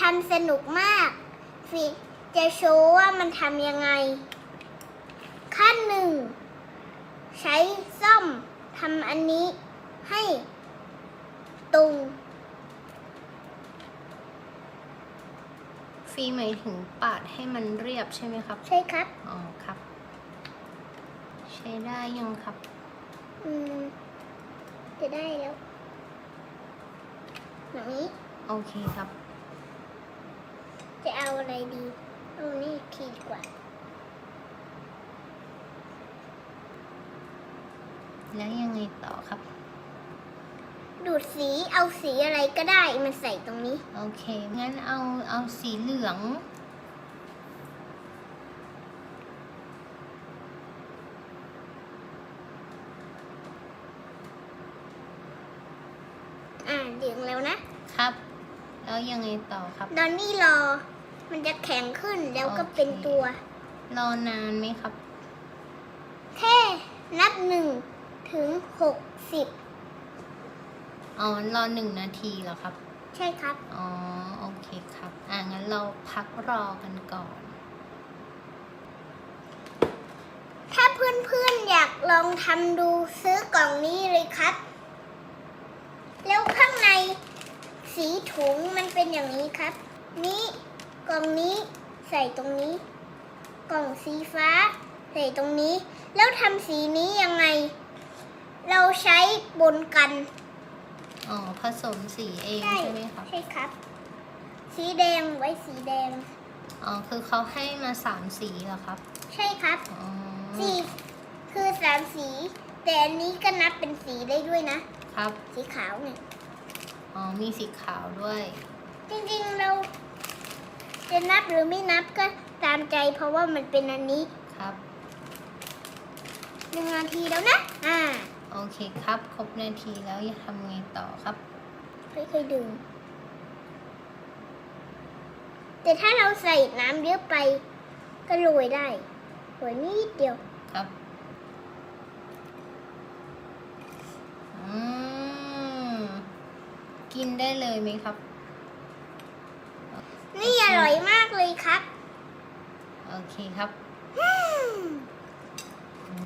ทำสนุกมากฟิจะโชว์ว่ามันทำยังไง ขั้นหนึ่ง ใช้ซ่อมทำอันนี้ให้ตรงฟีหมายถึงปาดให้มันเรียบใช่ไหมครับ ใช่ครับ อ๋อครับ ใช้ได้ยังครับ อืม จะได้แล้วแบบนี้ โอเคครับ จะเอาอะไรดีเอานี่ทีดีกว่า แล้วยังไงต่อครับ ดูดสีเอาสีอะไรก็ได้มาใส่ตรงนี้ โอเค งั้นเอาเอาสีเหลือง อ่าเหลืองแล้วนะ ครับ แล้วยังไงต่อครับ ดอนนี่รอ มันจะแข็งขึ้นแล้วก็โอเคเป็นตัว รอนานไหมครับ แค่นับหนึ่งถึงหกสิบอ๋อ รอหนึ่งนาทีเหรอครับ ใช่ครับ อ๋อ โอเคครับ อะงั้นเราพักรอกันก่อน ถ้าเพื่อนๆอยากลองทำดูซื้อกล่องนี้เลยครับ แล้วข้างในสี ถุงมันเป็นอย่างนี้ครับ นี้กล่องนี้ใส่ตรงนี้ กล่องสีฟ้า ใส่ตรงนี้ แล้วทำสีนี้ยังไง เราใช้บนกัน อ๋อ ผสมสีเองใช่ไหมครับใช่ครับ สีแดงไว้สีแดง อ๋อ คือเขาให้มาสามสีเหรอครับ ใช่ครับ อ๋อ สีคือสามสี แต่อันนี้ก็นับเป็นสีได้ด้วยนะ ครับ สีขาวไง อ๋อ มีสีขาวด้วย จริงๆเรา จะนับหรือไม่นับก็ตามใจ เพราะว่ามันเป็นอันนี้ครับ หนึ่งนาทีแล้วนะ อ่าโอเคครับ ครบนาทีแล้วจะทำไงต่อครับ ค่อยๆดึง แต่ถ้าเราใส่น้ำเยอะไป ก็โรยได้โรยนิดเดียวครับ อืม กินได้เลยไหมครับ นี่อร่อยมากเลยครับ โอเคครับอืม